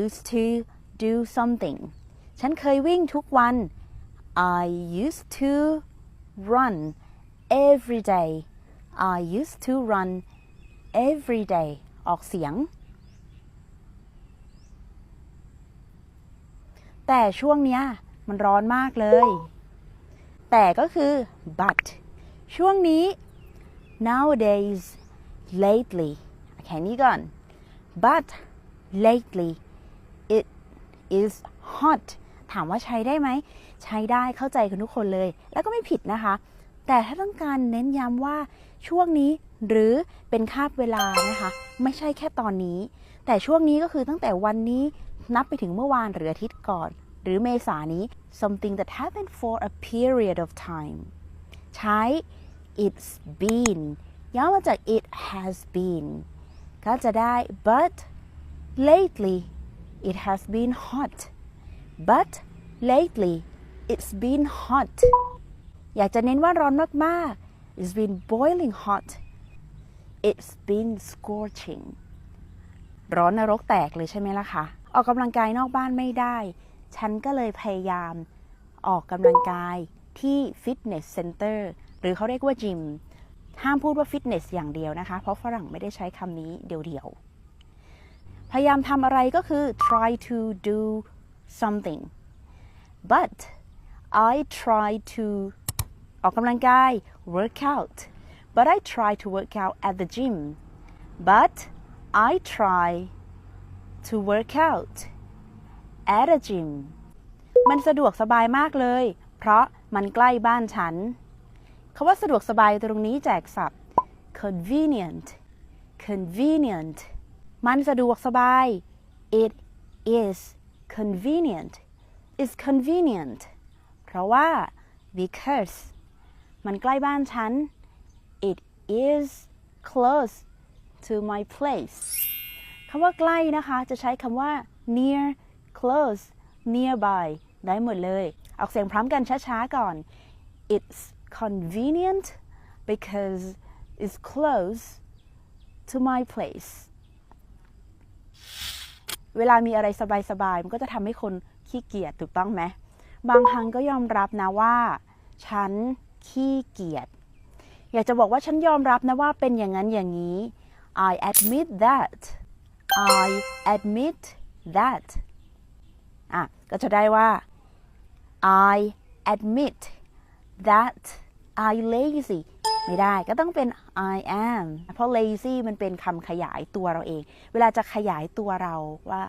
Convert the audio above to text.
used to do something ฉันเคยวิ่งทุกวัน I used to run every day I used to run every day ออกเสียง แต่ช่วงเนี้ยมันร้อนมากเลย แต่ก็คือ but ช่วงนี้ nowadays lately แค่นี้ก่อน but lately it is hot ถามว่าใช้ได้ไหม ใช้ได้เข้าใจกันทุกคนเลย แล้วก็ไม่ผิดนะคะ แต่ถ้าต้องการเน้นย้ำว่าช่วงนี้หรือเป็นคาบเวลานะคะ ไม่ใช่แค่ตอนนี้ แต่ช่วงนี้ก็คือตั้งแต่วันนี้นับไปถึงเมื่อวานหรืออาทิตย์ก่อน หรือเมษานี้ something that happened for a period of time ใช้ it's been ย่อมาจาก it has been ก็จะได้ but lately it has been hot but lately it's been hot อยากจะเน้นว่าร้อนมากๆ it's been boiling hot it's been scorching ร้อนนรกแตกเลยใช่ไหมล่ะคะ ออกกำลังกายนอกบ้านไม่ได้ ฉันก็เลยพยายามออกกำลังกายที่ฟิตเนสเซ็นเตอร์หรือเขาเรียกว่าจิม ห้ามพูดว่าฟิตเนสอย่างเดียวนะคะ เพราะฝรั่งไม่ได้ใช้คำนี้เดียวๆ พยายามทำอะไรก็คือ try to do something but I try to ออกกำลังกาย work out but I try to work out at the gym but I try to work out at a gym มันสะดวกสบายมากเลย เพราะมันใกล้บ้านฉันคาว่าสะดวกสบายตรงนี้แจกศัพท์ convenient convenient มันสะดวกสบาย it is convenient is convenient เพราะว่า because มันใกล้บ้านฉัน it is close to my place คำว่าใกล้นะคะ จะใช้คำว่า near close nearby ได้หมดเลย ออกเสียงพร้อมกันช้าๆก่อน it's convenient because it's close to my place เวลามีอะไรสบายๆ มันก็จะทำให้คนขี้เกียจถูกต้องไหม บางครั้งก็ยอมรับนะว่า ฉันขี้เกียจ อยากจะบอกว่าฉันยอมรับนะว่าเป็นอย่างนั้นอย่างนี้ I admit that I admit that อะ ก็จะได้ว่า I admit that I lazy ไม่ได้ก็ต้องเป็น I am เพราะ lazy มันเป็นคำขยายตัวเราเอง เวลาจะขยายตัวเราว่า